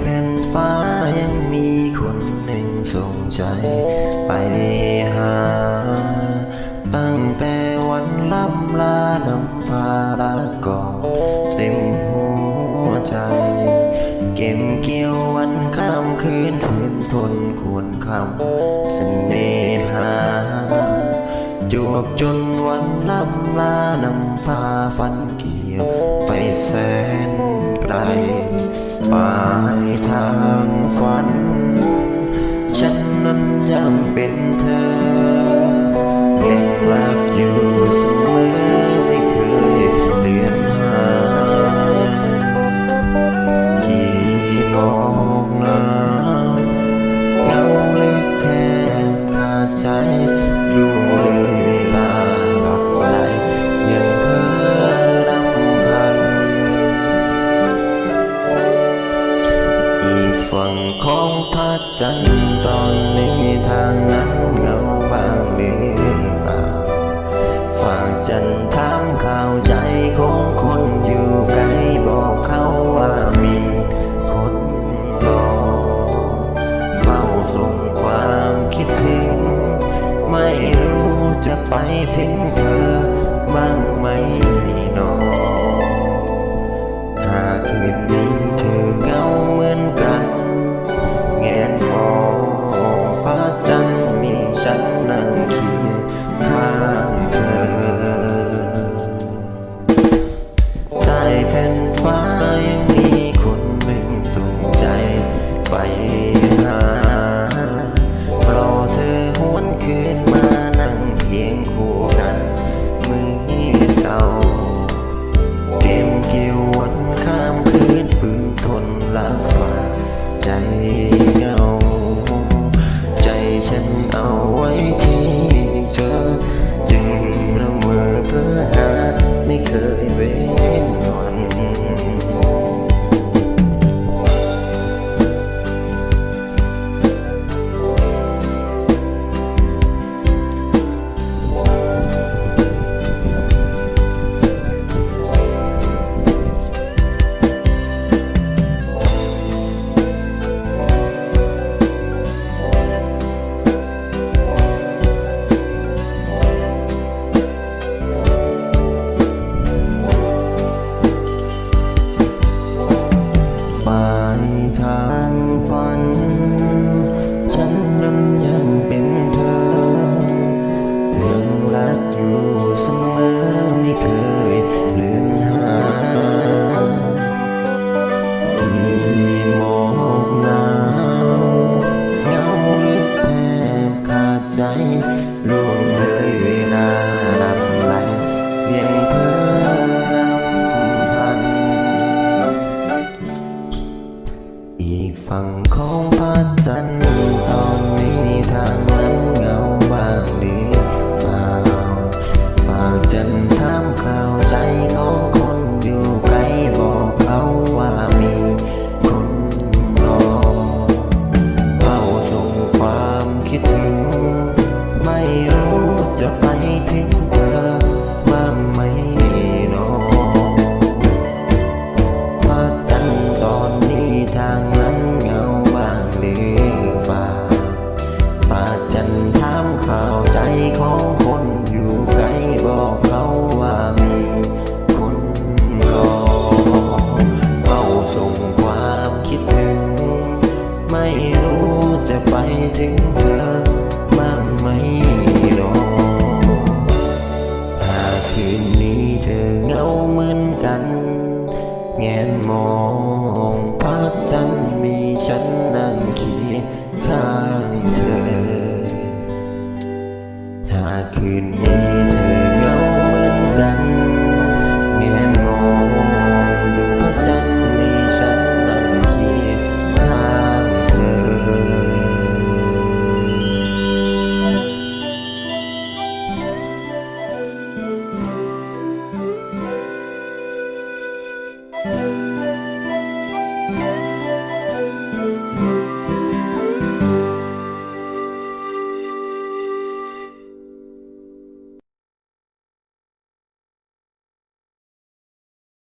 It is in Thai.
แผ่นฟ้ายังมีคนหนึ่งส่งใจไปหา ตั้งแต่วันล่ำลาน้ำพาลากอดเต็มหัวใจ เก็บเกี่ยววันข้ามคืนเพื่อนทนควรคำเสน่หาจวบจนวันล่ำลานำพาฟันเกี่ยวไปแสนไกล ปลายทางฝัน ฉันนั้นยังเป็นเธอ ฝั่งของพระจันทร์ตอนนี้ทางนั้นเงาบางหรือเปล่าฝากจันทร์ถามข่าวใจของคนอยู่ไกลบอกเขาว่ามีคนรอเฝ้าส่งความคิดถึง ไม่รู้จะไปถึงเธอบ้างไหมหนอหากคืนนี้ ผ่นฟ้ายังมีคนหนึ่งส่งใจไปหารอเธอหวนคืนมานั่งเคียง ปลายทางฝัน ฉันนั้นยังเป็นเธอ ยังรักอยู่เสมอไม่เคยเลือนหายที่มองหนาวเงาลึกแทบขาดใจล่วงเลย ฝั่งของพระจันทร์ตอนนี้ทางนั้นเงาบางดีเปล่าฝากจันทร์ถามข่าวใจของคนอยู่ไกลบอกเขาว่ามีคนรอเฝ้าส่งความคิดถึง นนั่งเคียงข้างเธอ